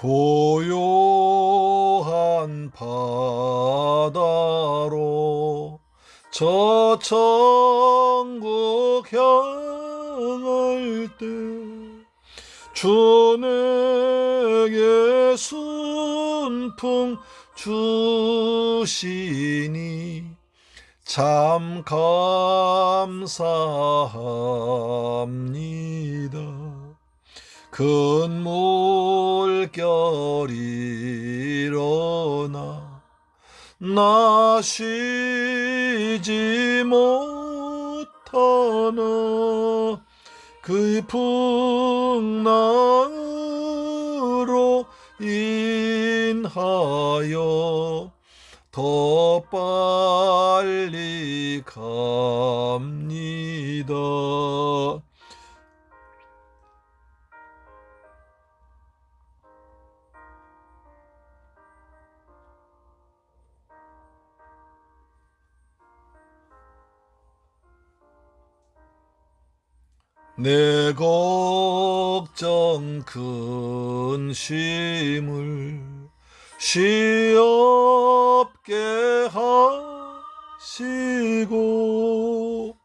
고요한 바다로 저 천국 향할 때 주에게 순풍 주시니 참 감사합니다. 큰 물결이 일어나 나 쉬지 못하나 그 풍랑으로 인하여 더 빨리 갑니다. 내 걱정 근심을 시없게 하시고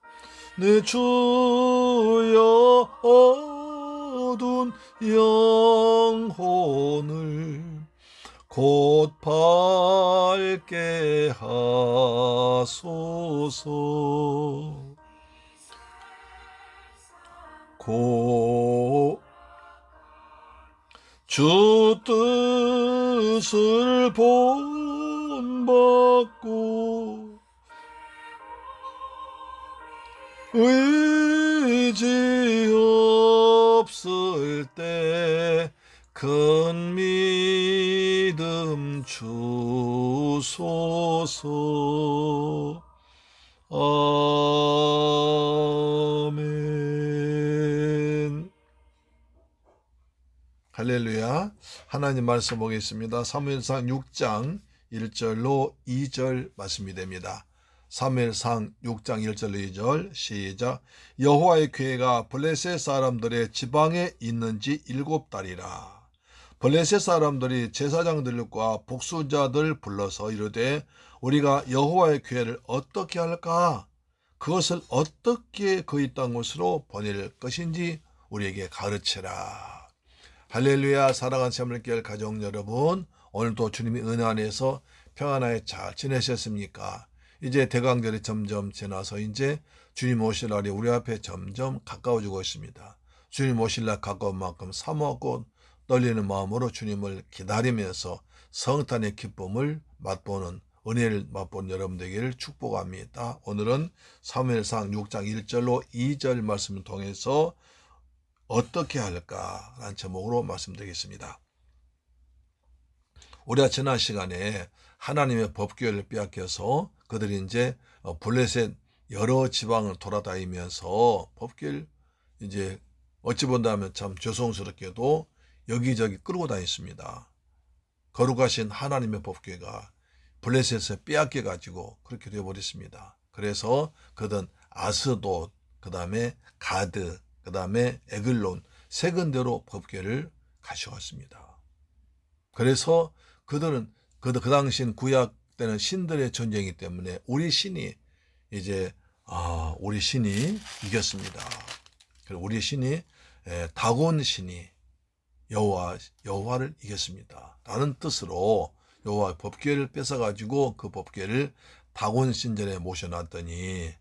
내 주여 어두운 영혼을 곧 밝게 하소서 고, 주 뜻을 본받고 의지 없을 때 큰 믿음 주소 할렐루야. 하나님 말씀 보겠습니다. 사무엘상 6장 1절로 2절 말씀이 됩니다. 사무엘상 6장 1절로 2절 시작 여호와의 교회가 블레셋 사람들의 지방에 있는 지 일곱 달이라 블레셋 사람들이 제사장들과 복수자들 불러서 이르되 우리가 여호와의 교회를 어떻게 할까 그것을 어떻게 그의 땅 곳으로 보낼 것인지 우리에게 가르치라. 할렐루야 사랑하는 샘물길 가족 여러분 오늘도 주님의 은혜 안에서 평안하게 잘 지내셨습니까? 이제 대강절이 점점 지나서 이제 주님 오실 날이 우리 앞에 점점 가까워지고 있습니다. 주님 오실 날 가까운 만큼 사모하고 떨리는 마음으로 주님을 기다리면서 성탄의 기쁨을 맛보는 은혜를 맛본 여러분 되기를 축복합니다. 오늘은 사무엘상 6장 1절로 2절 말씀을 통해서 어떻게 할까라는 제목으로 말씀드리겠습니다. 우리가 지난 시간에 하나님의 법규를 빼앗겨서 그들이 이제 어, 블레셋 여러 지방을 돌아다니면서 법규를 이제 어찌 본다면 참 죄송스럽게도 여기저기 끌고 다녔습니다. 거룩하신 하나님의 법궤가 블레셋에서 빼앗겨 가지고 그렇게 되어버렸습니다. 그래서 그든 아스돗, 그 다음에 가드, 그 다음에 에글론 세 군데로 법궤를 가져왔습니다. 그래서 그들은 그, 그 당시엔 구약 때는 신들의 전쟁이기 때문에 우리 신이 이제 아 우리 신이 이겼습니다. 그리고 우리 신이 에, 다곤 신이 여호와 여호와를 이겼습니다. 라는 뜻으로 여호와 법궤를 뺏어 가지고 그 법궤를 다곤 신전에 모셔놨더니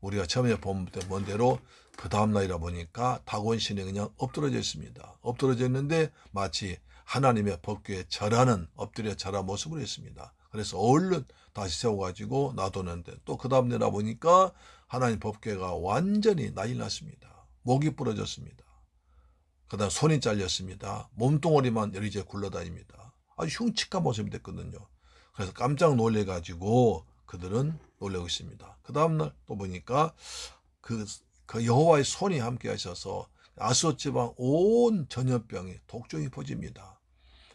우리가 처음에 본 대로 그 다음 날이라 보니까 다곤 신이 그냥 엎드러져 있습니다. 엎드러져 있는데 마치 하나님의 법궤에 절하는 엎드려 절한 모습을 했습니다. 그래서 얼른 다시 세워가지고 놔뒀는데 또 그 다음 날이라 보니까 하나님 법궤가 완전히 난리 났습니다. 목이 부러졌습니다. 그 다음 손이 잘렸습니다. 몸뚱어리만 여리저리 굴러다닙니다. 아주 흉측한 모습이 됐거든요. 그래서 깜짝 놀래가지고 그들은 놀라고 있습니다. 그 다음날 또 보니까 그, 그 여호와의 손이 함께 하셔서 아수어 지방 온 전염병이 독종이 퍼집니다.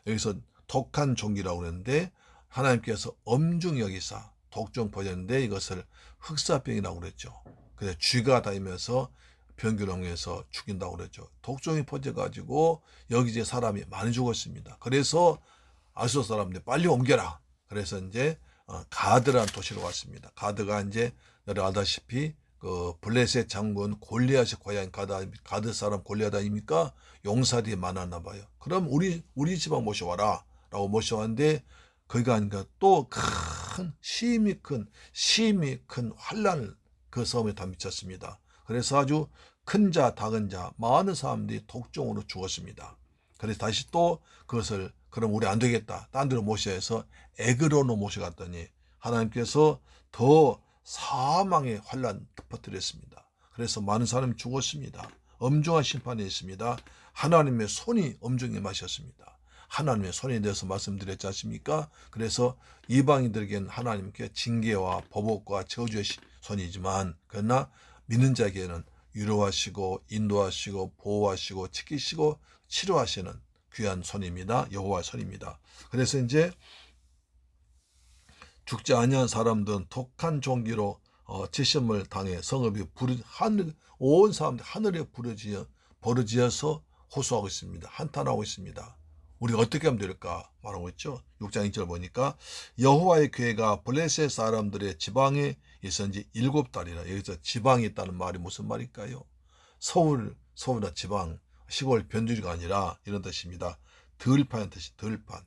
여기서 독한 종기라고 그러는데 하나님께서 엄중 여기사 독종 퍼졌는데 이것을 흑사병이라고 그랬죠. 그래서 쥐가 다니면서 병균형에서 죽인다고 그랬죠. 독종이 퍼져가지고 여기저기 사람이 많이 죽었습니다. 그래서 아수어 사람들 빨리 옮겨라. 그래서 이제 어, 가드라는 도시로 왔습니다. 가드가 이제 여러분 알다시피 그 블레셋 장군 골리앗의 고향 가드, 가드 사람 골리앗 아닙니까? 용사들이 많았나 봐요. 그럼 우리 우리 집안 모셔와라 라고 모셔왔는데 거기가 아니까 또큰 심이 큰 심이 큰 환란을 그 섬에 다 미쳤습니다. 그래서 아주 큰 자, 작은 자, 많은 사람들이 독종으로 죽었습니다. 그래서 다시 또 그것을 그럼 우리 안 되겠다. 딴 데로 모셔야 해서 에그로로 모셔갔더니 하나님께서 더 사망의 환란 퍼뜨렸습니다. 그래서 많은 사람이 죽었습니다. 엄중한 심판이 있습니다. 하나님의 손이 엄중히 마셨습니다. 하나님의 손에 대해서 말씀드렸지 않습니까? 그래서 이방인들에게는 하나님께 징계와 보복과 저주의 시- 손이지만 그러나 믿는 자에게는 위로하시고 인도하시고 보호하시고 지키시고 치료하시는 귀한 손입니다. 여호와의 손입니다. 그래서 이제 죽지 아니한 사람들은 독한 종기로 어, 지심을 당해 성읍이 부르 하늘 온 사람들 하늘에 부르지어 버르지어서 호소하고 있습니다. 한탄하고 있습니다. 우리가 어떻게 하면 될까 말하고 있죠. 6장 2절 보니까 여호와의 교회가 블레셋 사람들의 지방에 있었는지 일곱 달이라 여기서 지방이 있다는 말이 무슨 말일까요? 서울 서울이나 지방 시골 변두리가 아니라 이런 뜻입니다. 들판의 뜻이 들판.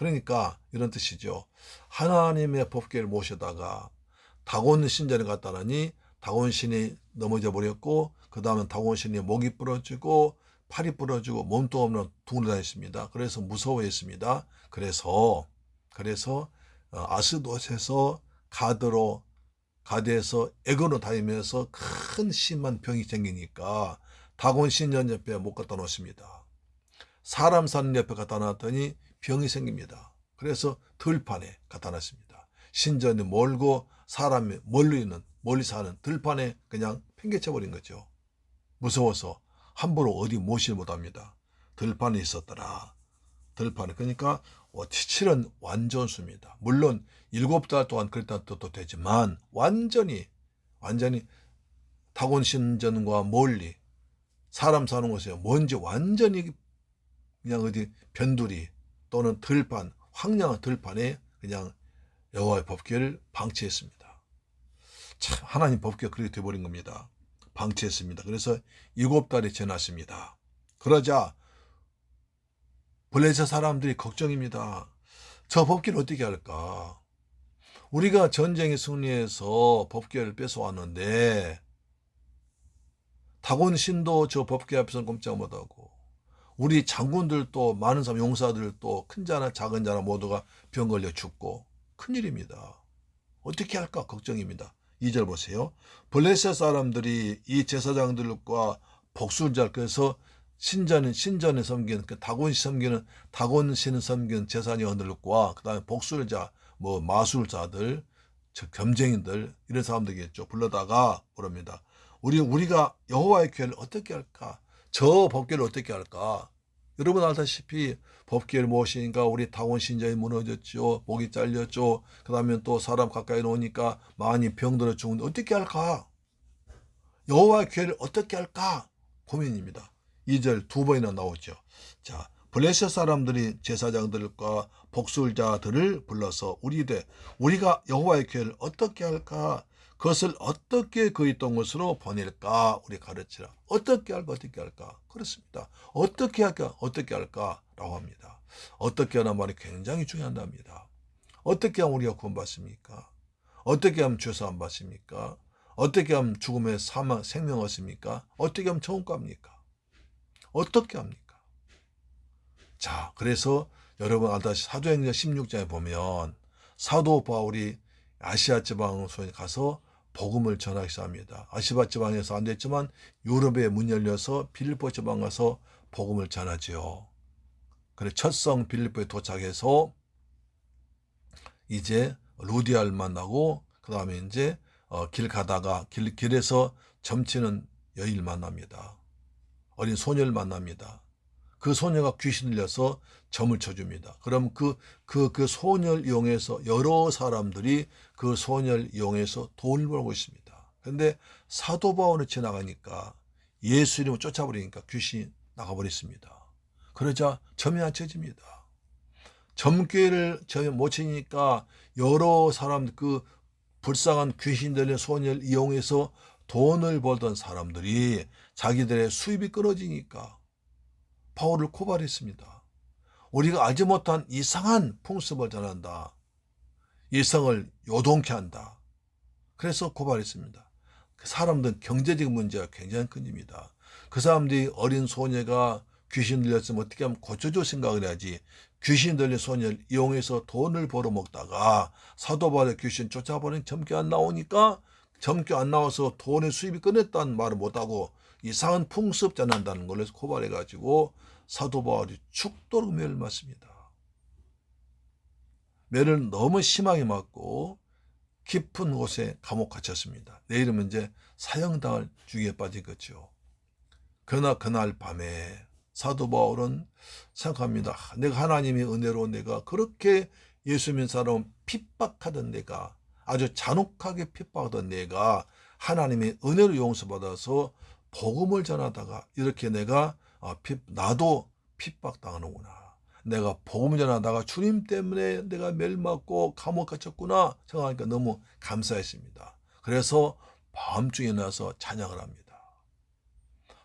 그러니까 이런 뜻이죠. 하나님의 법궤를 모셔다가 다곤 신전에 갔다더니 다곤 신이 넘어져 버렸고 그 다음에 다곤 신이 목이 부러지고 팔이 부러지고 몸도 없는 둥글다녔습니다. 그래서 무서워했습니다. 그래서 그래서 어, 아스돗에서 가드로 가드에서 에고로 다니면서 큰 심한 병이 생기니까 다곤 신전 옆에 못 갖다 놓습니다. 사람 사는 옆에 갖다 놨더니 병이 생깁니다. 그래서 들판에 갖다 놨습니다. 신전이 멀고 사람이 멀리 있는 멀리 사는 들판에 그냥 팽개쳐 버린 거죠. 무서워서 함부로 어디 모시지 못합니다. 들판에 있었더라. 들판에 그러니까 어, 치칠은 완전수입니다. 물론 일곱 달 동안 그랬다 뜻도 되지만 완전히 완전히 타곤 신전과 멀리 사람 사는 곳에 뭔지 완전히 그냥 어디 변두리 또는 들판 황량한 들판에 그냥 여호와의 법궤를 방치했습니다. 참 하나님 법궤가 그렇게 돼버린 겁니다. 방치했습니다. 그래서 일곱 달이 지났습니다. 그러자 블레셋 사람들이 걱정입니다. 저 법궤를 어떻게 할까? 우리가 전쟁에 승리해서 법궤를 뺏어왔는데 다곤 신도 저 법궤 앞에서는 꼼짝 못하고 우리 장군들도 많은 사람 용사들도 큰 자나 작은 자나 모두가 병 걸려 죽고 큰일입니다. 어떻게 할까 걱정입니다. 2절 보세요. 블레셋 사람들이 이 제사장들과 복술자 그래서 신전 신전에 섬기는 그 다곤 섬기는 다곤 신을 섬기는 제사장들과 그다음에 복술자 뭐 마술자들 즉 겸쟁이들 이런 사람들이겠죠. 불러다가 그럽니다. 우리 우리가 여호와의 교회를 어떻게 할까? 저 법궤를 어떻게 할까? 여러분 알다시피 법궤를 모시니까 우리 다원 신전이 무너졌죠. 목이 잘렸죠. 그 다음에 또 사람 가까이 놓으니까 많이 병들어 죽는데 어떻게 할까? 여호와의 교회를 어떻게 할까? 고민입니다. 2절 두 번이나 나오죠. 자, 블레셋 사람들이 제사장들과 복술자들을 불러서 우리되 우리가 여호와의 교회를 어떻게 할까 그것을 어떻게 그의 동것으로 보낼까? 우리 가르치라. 어떻게 할까? 어떻게 할까? 그렇습니다. 어떻게 할까? 어떻게 할까라고 합니다. 어떻게 하는 말이 굉장히 중요하답니다. 어떻게 하면 우리가 구원받습니까? 어떻게 하면 죄사 안 받습니까? 어떻게 하면 죽음의 사망 생명 얻습니까? 어떻게 하면 천국 갑니까? 어떻게 합니까? 자 그래서 여러분 알다시피 사도행전 16장에 보면 사도 바울이 아시아 지방소에 가서 복음을 전하기 시작합니다. 아시아 지방에서 안 됐지만 유럽에 문 열려서 빌립보 지방 가서 복음을 전하지요. 그래 첫성 빌립보에 도착해서 이제 루디아를 만나고 그 다음에 이제 어, 길 가다가 길, 길에서 점치는 여인을 만납니다. 어린 소녀를 만납니다. 그 소녀가 귀신 들려서 점을 쳐줍니다. 그럼 그, 그, 그 소녀를 이용해서 여러 사람들이 그 소녀를 이용해서 돈을 벌고 있습니다. 근데 사도 바울을 지나가니까 예수 이름을 쫓아버리니까 귀신이 나가버렸습니다. 그러자 점이 안 쳐집니다. 점괘를 점이 못 치니까 여러 사람 그 불쌍한 귀신 들린 소녀를 이용해서 돈을 벌던 사람들이 자기들의 수입이 끊어지니까 바울을 고발했습니다. 우리가 알지 못한 이상한 풍습을 전한다. 일상을 요동케 한다. 그래서 고발했습니다. 그 사람들은 경제적 문제가 굉장히 큰입니다. 그 사람들이 어린 소녀가 귀신 들렸으면 어떻게 하면 고쳐줄 생각을 해야지. 귀신 들린 소녀를 이용해서 돈을 벌어먹다가 사도 바울의 귀신 쫓아버린 점괘 안 나오니까 점괘 안 나와서 돈의 수입이 끊었다는 말을 못하고 이상한 풍습 전한다는 걸로 해서 고발해가지고 사도 바울이 죽도록 매를 맞습니다. 매를 너무 심하게 맞고 깊은 곳에 감옥 갇혔습니다. 내일은 이제 사형당할 주기에 빠진 거죠. 그러나 그날 밤에 사도 바울은 생각합니다. 내가 하나님의 은혜로 내가 그렇게 예수 믿는 사람 핍박하던 내가 아주 잔혹하게 핍박하던 내가 하나님의 은혜로 용서받아서 복음을 전하다가 이렇게 내가 아, 핍- 나도 핍박당하는구나. 내가 복음 전하다가 주님 때문에 내가 멸맞고 감옥 갇혔구나 생각하니까 너무 감사했습니다. 그래서 밤중에 일어나서 찬양을 합니다.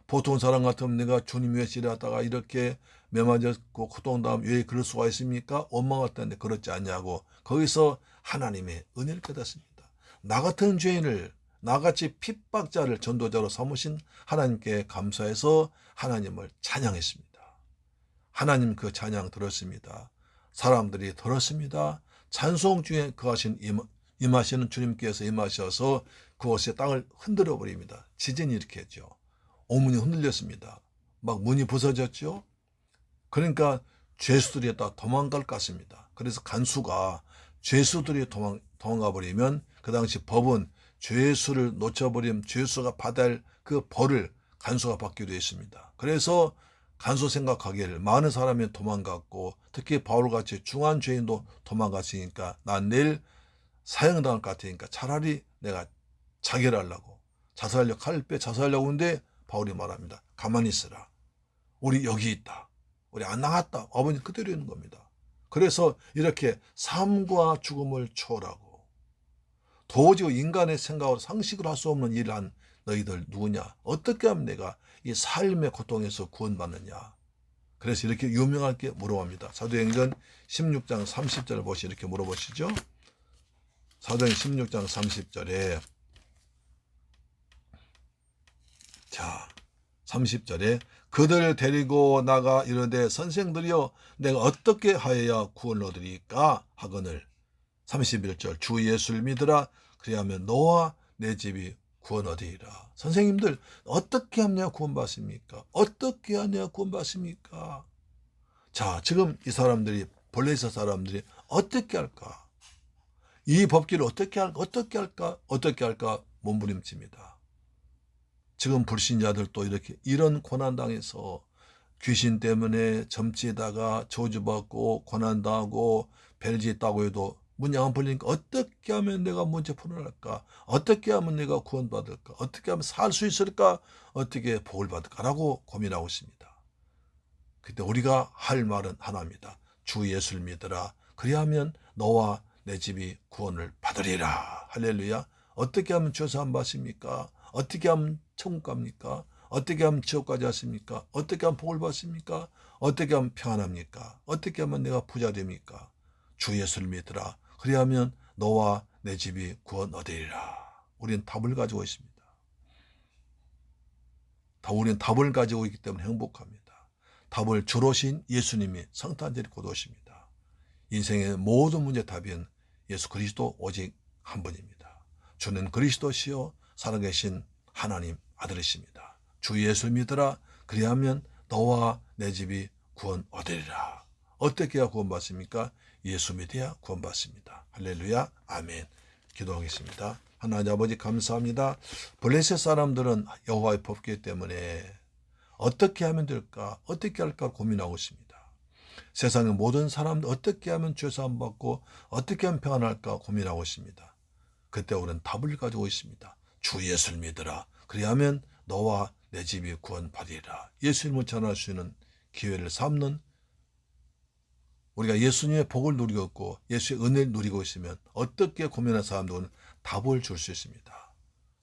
보통 사람 같으면 내가 주님 위해 지하다가 이렇게 매맞았고 고통당하면 왜 그럴 수가 있습니까? 원망할 텐데 그렇지 않냐고 거기서 하나님의 은혜를 깨닫습니다. 나 같은 죄인을 나같이 핍박자를 전도자로 삼으신 하나님께 감사해서 하나님을 찬양했습니다. 하나님 그 찬양 들었습니다. 사람들이 들었습니다. 찬송 중에 그하신 임하시는 주님께서 임하셔서 그곳의 땅을 흔들어 버립니다. 지진이 이렇게 했죠. 오문이 흔들렸습니다. 막 문이 부서졌죠. 그러니까 죄수들이 다 도망갈 것 같습니다. 그래서 간수가 죄수들이 도망, 도망가 버리면 그 당시 법은 죄수를 놓쳐버리면 죄수가 할그 벌을 간수가 받기로 했습니다. 그래서 간수 생각하기를 많은 사람이 도망갔고 특히 바울같이 중한 죄인도 도망갔으니까 난 내일 사형당할 것 같으니까 차라리 내가 자결하려고 자살하려고 칼을 빼 자살하려고 하는데 바울이 말합니다. 가만히 있으라. 우리 여기 있다. 우리 안 나갔다. 아버님 그대로 있는 겁니다. 그래서 이렇게 삶과 죽음을 초월하고 도저히 인간의 생각으로 상식을 할 수 없는 일을 한 너희들 누구냐? 어떻게 하면 내가 이 삶의 고통에서 구원받느냐? 그래서 이렇게 유명하게 물어봅니다. 사도행전 16장 30절을 보시 이렇게 물어보시죠. 사도행전 16장 30절에 자 30절에 그들을 데리고 나가 이르되 선생들이여 내가 어떻게 하여야 구원을 얻으리까 하거늘 31절 주 예수를 믿으라. 그리하면 너와 내 집이 구원 얻으리라. 선생님들 어떻게 하냐 구원받습니까? 어떻게 하냐 구원받습니까? 자 지금 이 사람들이 블레셋 사람들이 어떻게 할까? 이 법기를 어떻게 할까 어떻게 할까? 어떻게 할까? 몸부림칩니다. 지금 불신자들도 이렇게 이런 고난 당해서 귀신 때문에 점치다가 저주받고 고난 당하고 벨지 있다고 해도 안 풀리니까 어떻게 하면 내가 문제 풀어날까? 어떻게 하면 내가 구원받을까? 어떻게 하면 살 수 있을까? 어떻게 복을 받을까라고 고민하고 있습니다. 그때 우리가 할 말은 하나입니다. 주 예수를 믿으라. 그리하면 너와 내 집이 구원을 받으리라. 할렐루야. 어떻게 하면 죄사함 받습니까? 어떻게 하면 천국 갑니까? 어떻게 하면 지옥까지 하십니까? 어떻게 하면 복을 받습니까? 어떻게 하면 평안합니까? 어떻게 하면 내가 부자 됩니까? 주 예수를 믿으라. 그리하면 너와 내 집이 구원 얻으리라. 우리는 답을 가지고 있습니다. 다 우리는 답을 가지고 있기 때문에 행복합니다. 답을 주로신 예수님이 성탄절이 곧 오십니다. 인생의 모든 문제 답은 예수 그리스도 오직 한 분입니다. 주는 그리스도시요 살아계신 하나님 아들이십니다. 주 예수 믿으라 그리하면 너와 내 집이 구원 얻으리라. 어떻게 해야 구원받습니까? 예수 믿어야 구원받습니다. 할렐루야 아멘 기도하겠습니다. 하나님 아버지 감사합니다. 블레셋 사람들은 여호와의 법규 때문에 어떻게 하면 될까 어떻게 할까 고민하고 있습니다. 세상의 모든 사람들 어떻게 하면 죄 사함 받고 어떻게 하면 평안할까 고민하고 있습니다. 그때 우리는 답을 가지고 있습니다. 주 예수를 믿으라. 그리하면 너와 내 집이 구원받으리라. 예수님을 전할 수 있는 기회를 삼는 우리가 예수님의 복을 누리고 있고 예수의 은혜를 누리고 있으면 어떻게 고민한 사람들은 답을 줄 수 있습니다.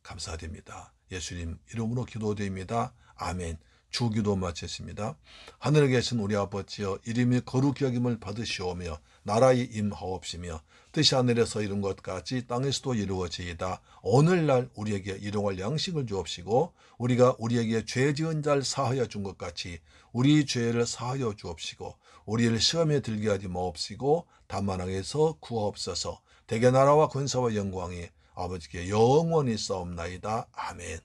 감사드립니다. 예수님 이름으로 기도드립니다. 아멘. 주기도 마쳤습니다. 하늘에 계신 우리 아버지여 이름이 거룩히 여김을 받으시오며 나라의 임하옵시며 뜻이 하늘에서 이룬 것 같이 땅에서도 이루어지이다. 오늘날 우리에게 일용할 양식을 주옵시고 우리가 우리에게 죄 지은 자를 사하여 준 것 같이 우리 죄를 사하여 주옵시고 우리를 시험에 들게 하지 마옵시고 다만 악에서 구하옵소서 대개 나라와 권세와 영광이 아버지께 영원히 싸움나이다. 아멘.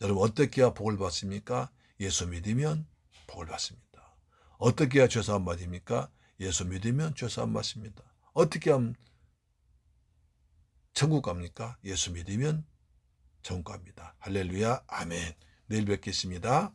여러분 어떻게 해야 복을 받습니까? 예수 믿으면 복을 받습니다. 어떻게 해야 죄사함 받습니까? 예수 믿으면 죄 사함 받습니다. 어떻게 하면 천국 갑니까? 예수 믿으면 천국 갑니다. 할렐루야. 아멘. 내일 뵙겠습니다.